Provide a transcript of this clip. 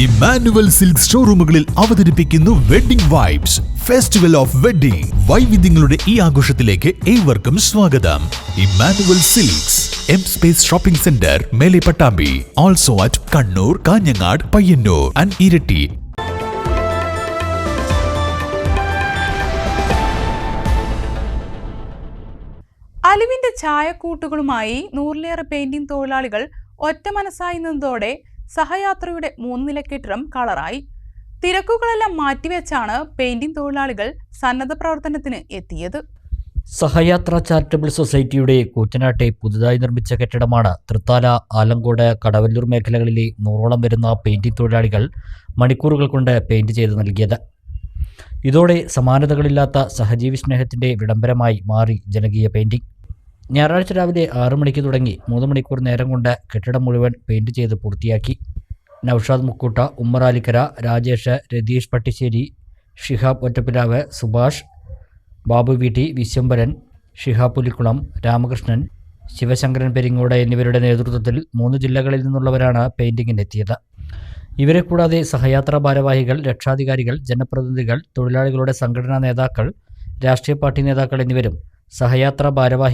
Emmanuel silk ഷോറൂമുകളിൽ അവതരിപ്പിക്കുന്നു wedding vibes. Festival of wedding വൈവിധ്യങ്ങളുടെ ഈ ആഘോഷത്തിലേക്ക് ഏവർക്കും സ്വാഗതം. Emmanuel silks M space shopping centre മേലെ Pattambi also at Kannur Kanhangad Payyanur. And Iritty. അലിവിന്റെ ചായക്കൂട്ടുകളുമായി നൂറിലേറെ പെയിന്റിംഗ് തൊഴിലാളികൾ ഒറ്റ മനസ്സായി നിന്നതോടെ സഹയാത്രയുടെ മൂന്നില കെട്ടിടം കളറായി. തിരക്കുകളെല്ലാം മാറ്റിവെച്ചാണ് പെയിന്റിംഗ് തൊഴിലാളികൾ സന്നദ്ധ പ്രവർത്തനത്തിന് എത്തിയത്. സഹയാത്ര ചാരിറ്റബിൾ സൊസൈറ്റിയുടെ കൂറ്റനാട്ടെ പുതുതായി നിർമ്മിച്ച കെട്ടിടമാണ് തൃത്താല ആലങ്കോട് കടവല്ലൂർ മേഖലകളിലെ നൂറോളം വരുന്ന പെയിന്റിംഗ് തൊഴിലാളികൾ മണിക്കൂറുകൾ കൊണ്ട് പെയിന്റ് ചെയ്ത് നൽകിയത്. ഇതോടെ സമാനതകളില്ലാത്ത സഹജീവി സ്നേഹത്തിന്റെ വിളംബരമായി മാറി ജനകീയ പെയിന്റിംഗ്. ഞായറാഴ്ച രാവിലെ ആറു മണിക്ക് തുടങ്ങി മൂന്ന് മണിക്കൂർ നേരം കൊണ്ട് കെട്ടിടം മുഴുവൻ പെയിന്റ് ചെയ്ത് പൂർത്തിയാക്കി. നൌഷാദ് മുക്കൂട്ട ഉമ്മറാലിക്കര രാജേഷ് രതീഷ് പട്ടിശ്ശേരി ഷിഹാബ് ഒറ്റപ്പിലാവ് സുഭാഷ് ബാബു വി ടി വിശ്വംഭരൻ ഷിഹാബ് പുലിക്കുളം രാമകൃഷ്ണൻ ശിവശങ്കരൻ പെരിങ്ങോട് എന്നിവരുടെ നേതൃത്വത്തിൽ മൂന്ന് ജില്ലകളിൽ നിന്നുള്ളവരാണ് പെയിന്റിങ്ങിനെത്തിയത് ഇവരെ കൂടാതെ സഹയാത്രാ ഭാരവാഹികൾ രക്ഷാധികാരികൾ ജനപ്രതിനിധികൾ തൊഴിലാളികളുടെ സംഘടനാ നേതാക്കൾ രാഷ്ട്രീയ പാർട്ടി നേതാക്കൾ എന്നിവരും സഹയാത്രാ ഭാരവാഹി